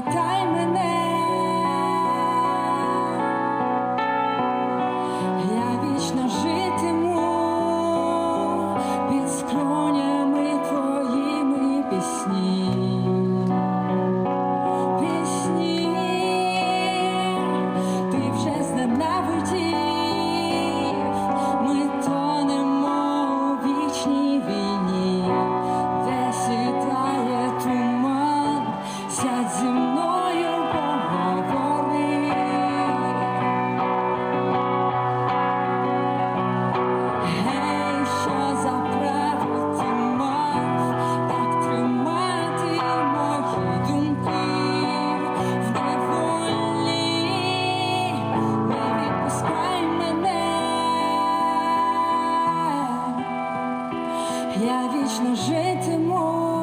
пам'ятай мене, я вічно житиму під скронями твоїми пісні, пісні, ти вже зненавидів. Сядь зі я вічно житиму